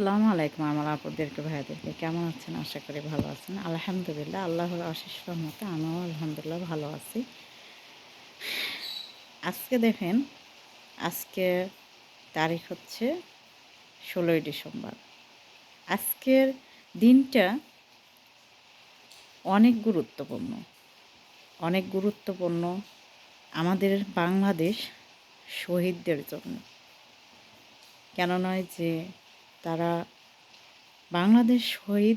আসসালামু আলাইকুম আমার আপুদেরকে ভাইয়াদেরকে কেমন আছেন? আশা করি ভালো আছেন। আলহামদুলিল্লাহ, আল্লাহর অশেষ রহমতে আমিও আলহামদুলিল্লাহ ভালো আছি। আজকে দেখেন, আজকে তারিখ হচ্ছে ষোলোই ডিসেম্বর। আজকের দিনটা অনেক গুরুত্বপূর্ণ। অনেক গুরুত্বপূর্ণ আমাদের বাংলাদেশ শহীদদের জন্য। কেননা যে তারা বাংলাদেশ শহীদ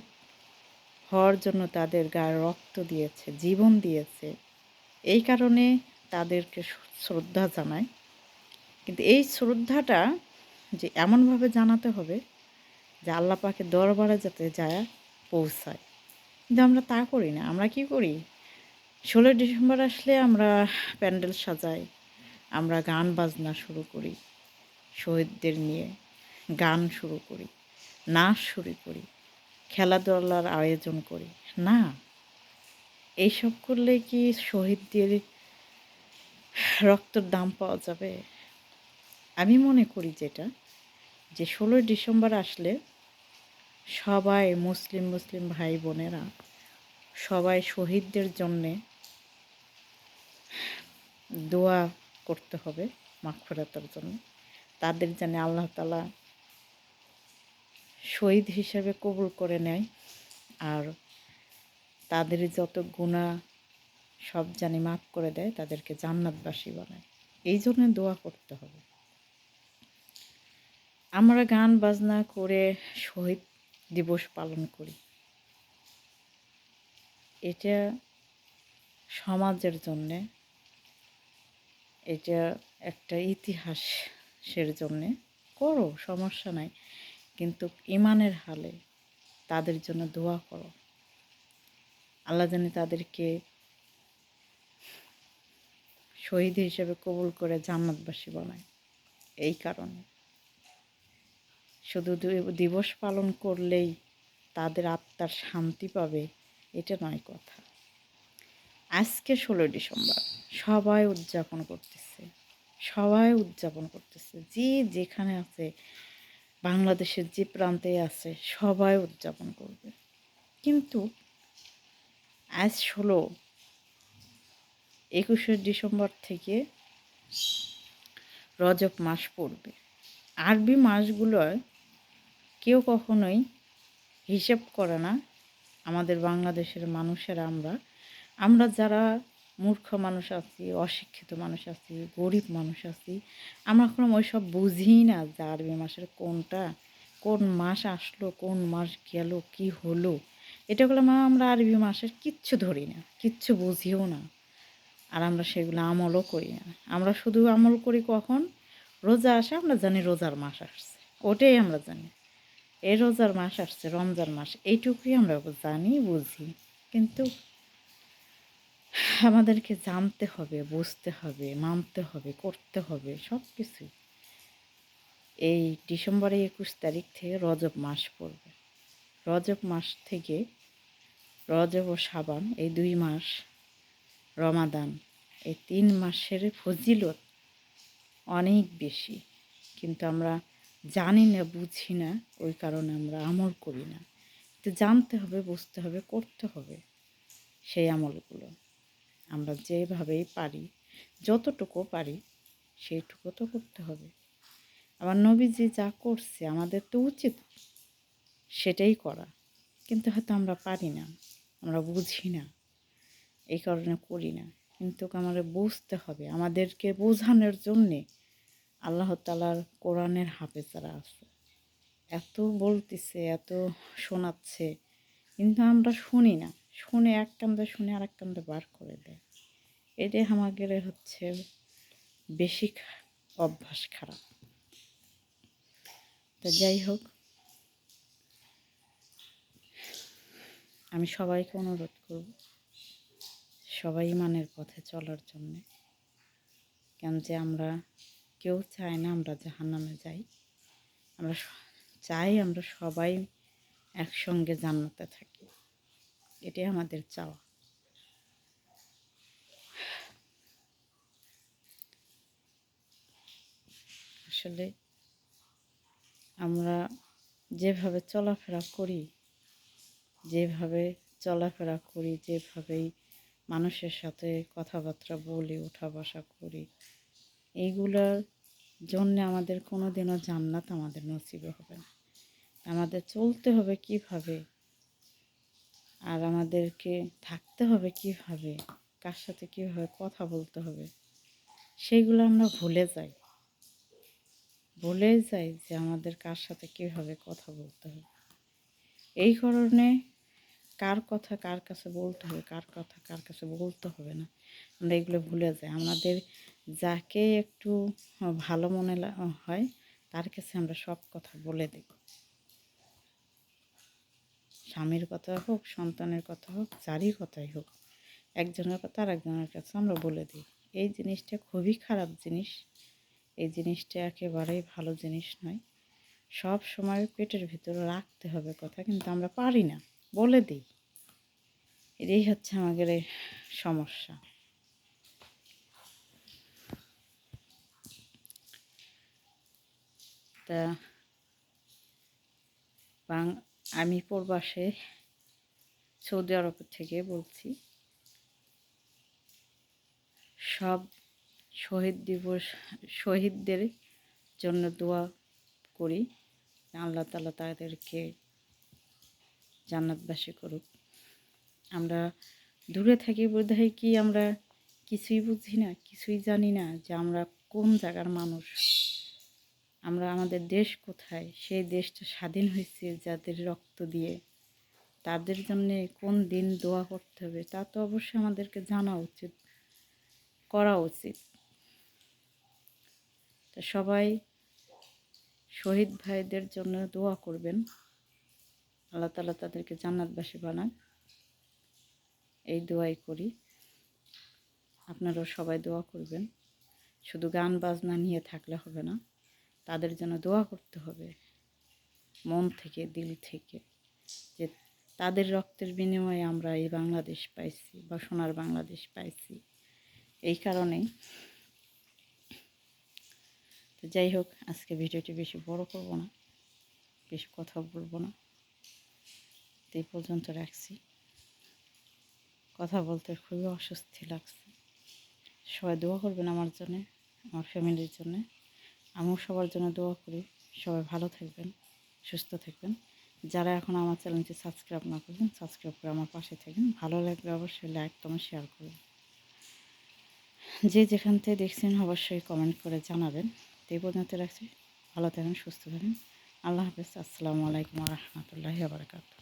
হওয়ার জন্য তাদের গায়ে রক্ত দিয়েছে, জীবন দিয়েছে। এই কারণে তাদেরকে শ্রদ্ধা জানায়। কিন্তু এই শ্রদ্ধাটা যে এমনভাবে জানাতে হবে যে আল্লাহ পাকে দরবারে যাতে যায়, পৌঁছায়। কিন্তু আমরা তা করি না। আমরা কি করি? ষোলোই ডিসেম্বর আসলে আমরা প্যান্ডেল সাজাই, আমরা গান বাজনা শুরু করি শহীদদের নিয়ে। গান শুরু করি, নাচ শুরু করি, খেলাধুলার আয়োজন করি। না, এইসব করলে কি শহীদদের রক্তর দাম পাওয়া যাবে? আমি মনে করি যেটা, যে ষোলোই ডিসেম্বর আসলে সবাই মুসলিম মুসলিম ভাই বোনেরা সবাই শহীদদের জন্যে দোয়া করতে হবে মাগফিরাতের জন্য। তাদের জানে আল্লাহ তালা শহীদ হিসাবে কবুল করে নেয়। আর তাদের যত গুণা সব জানি মাফ করে দেয়, তাদেরকে জান্নাতবাসী বানায়। এই জন্য দোয়া করতে হবে। আমরা গান, বাজনা করে শহীদ দিবস পালন করি। এটা সমাজের জন্যে, এটা একটা ইতিহাসের জন্যে। করো, সমস্যা নাই। কিন্তু ইমানের হালে তাদের জন্য দোয়া করো। আল্লাহ জানি তাদেরকে শহীদ হিসেবে কবুল করে জান্নাতবাসী বানায়। এই কারণে শুধু দিবস পালন করলেই তাদের আত্মার শান্তি পাবে, এটা নয় কথা। আজকে ষোলোই ডিসেম্বর, সবাই উদযাপন করতেছে, সবাই উদযাপন করতেছে, যে যেখানে আছে বাংলাদেশের যে প্রান্তে আছে, সবাই উদযাপন করবে। কিন্তু আজ ষোলো, একুশে ডিসেম্বর থেকে রজব মাস পড়বে। আরবি মাসগুলোয় কেউ কখনোই হিসেব করে না, আমাদের বাংলাদেশের মানুষেরা, আমরা। আমরা যারা মূর্খ মানুষ আছি, অশিক্ষিত মানুষ আছি, গরিব মানুষ আছি। আমরা কোনো ওইসব বুঝি না যে আরবি মাসের কোনটা, কোন মাস আসলো, কোন মাস গেল, কি হলো। এটা গুলো আমরা আরবি মাসের কিচ্ছু ধরি না, কিচ্ছু বুঝিও না। আর আমরা সেগুলো আমলও করি না। আমরা শুধু আমল করি কখন? রোজা আসে, আমরা জানি রোজার মাস আসছে। ওটাই আমরা জানি। এই রোজার মাস আসছে, রমজান মাস, এইটুকুই আমরা জানি, বুঝি। কিন্তু আমাদেরকে জানতে হবে, বুঝতে হবে, মানতে হবে, করতে হবে সব কিছুই এই ডিসেম্বরে একুশ তারিখ থেকে রজব মাস পড়বে। রজব মাস থেকে রজব ও সাবান এই দুই মাস, রমাদান এই তিন মাসের ফজিলত অনেক বেশি। কিন্তু আমরা জানি না, বুঝি না, ওই কারণে আমরা আমল করি না। তো জানতে হবে, বুঝতে হবে, করতে হবে সেই আমলগুলো। আমরা যেভাবেই পারি, যতটুকু পারি, সেইটুকু তো করতে হবে। আমার নবীজি যা করছে আমাদের তো উচিত সেটাই করা। কিন্তু হয়তো আমরা পারি না, আমরা বুঝি না, এই কারণে করি না। কিন্তু আমাদের বুঝতে হবে, আমাদেরকে বোঝানোর জন্যে আল্লাহ তালার কোরআনের হাফেজারা আছে। এত বলতেছে, এত শোনাচ্ছে, কিন্তু আমরা শুনি না। শুনে এক কান্দে, শুনে আর কান্দে বার করে দেয়। এটাই আমাদের হচ্ছে বেশি অভ্যাস খারাপ। তো যাই হোক, আমি সবাইকে অনুরোধ করব সবাই মানের পথে চলার জন্যে। কেন যে আমরা কেউ চায় না আমরা জাহান্নামে যাই। আমরা চাই আমরা সবাই একসঙ্গে জান্নাতে থাকি। এটাই আমাদের চাওয়া। আসলে আমরা যেভাবে চলাফেরা করি, যেভাবে চলাফেরা করি, যেভাবেই মানুষের সাথে কথাবার্তা বলি ওঠা বসা করি, এইগুলোর জন্য আমাদের কোনো দিনও জান্নাত আমাদের নসিবে হবে না। আমাদের চলতে হবে কীভাবে? আর আমাদেরকে থাকতে হবে কীভাবে? কার সাথে কীভাবে কথা বলতে হবে? সেইগুলো আমরা ভুলে যাই। ভুলে যাই যে আমাদের কার সাথে কীভাবে কথা বলতে হবে। এই কারণে কার কথা কার কাছে বলতে হবে, কার কথা কার কাছে বলতে হবে না। আমরা এগুলো ভুলে যাই। আমাদের যাকে একটু ভালো মনে হয়, তার কাছে আমরা সব কথা বলে দিই। স্বামীর কথা হোক, সন্তানের কথা হোক, যারই কথাই হোক, একজনের কথা আর একজনের কাছে আমরা বলে দিই। এই জিনিসটা খুবই খারাপ জিনিস। এই জিনিসটা একেবারেই ভালো জিনিস নয়। সব সময় পেটের ভিতরে রাখতে হবে কথা, কিন্তু আমরা পারি না, বলে দিই। এটাই হচ্ছে আমাদের সমস্যা। তা বাং, আমি প্রবাসে সৌদি আরব থেকে বলছি, সব শহীদ দিবস, শহীদদের জন্য দোয়া করি। আল্লাহ তালা তাদেরকে জান্নাতবাসী করুক। আমরা দূরে থাকি বোধ হয় কি আমরা কিছুই বুঝি না, কিছুই জানি না যে আমরা কোন জায়গার মানুষ। আমরা আমাদের দেশ কোথায়? সেই দেশটা স্বাধীন হয়েছে যাদের রক্ত দিয়ে। তাদের জন্যে কোন দিন দোয়া করতে হবে তা তো অবশ্যই আমাদেরকে জানা উচিত, করা উচিত। তা সবাই শহীদ ভাইদের জন্য দোয়া করবেন। আল্লাহ তালা তাদেরকে জান্নাতবাসী বানান এই দোয়াই করি। আপনারাও সবাই দোয়া করবেন। শুধু গান বাজনা নিয়ে থাকলে হবে না, তাদের জন্য দোয়া করতে হবে। মন থেকে, দিল থেকে, যে তাদের রক্তের বিনিময়ে আমরা এই বাংলাদেশ পাইছি বা সোনার বাংলাদেশ পাইছি। এই কারণেই তো যাই হোক, আজকে ভিডিওটি বেশি বড় করব না, বেশি কথা বলব না। তো এই পর্যন্ত রাখছি। কথা বলতে খুবই অস্বস্তি লাগছে। সবাই দোয়া করবেন আমার জন্যে, আমার ফ্যামিলির জন্যে। আমিও সবার জন্য দোয়া করি। সবাই ভালো থাকবেন, সুস্থ থাকবেন। যারা এখন আমার চ্যানেলটি সাবস্ক্রাইব না করবেন, সাবস্ক্রাইব করে আমার পাশে থাকবেন। ভালো লাগলে অবশ্যই লাইক তোমার শেয়ার করবেন। যে যেখান থেকে দেখছেন অবশ্যই কমেন্ট করে জানাবেন। এই পর্যন্ত রাখছি। ভালো থাকেন সুস্থ থাকেন। আল্লাহ হাফেজ। আসসালামু আলাইকুম রহমতুল্লাহ বারকাত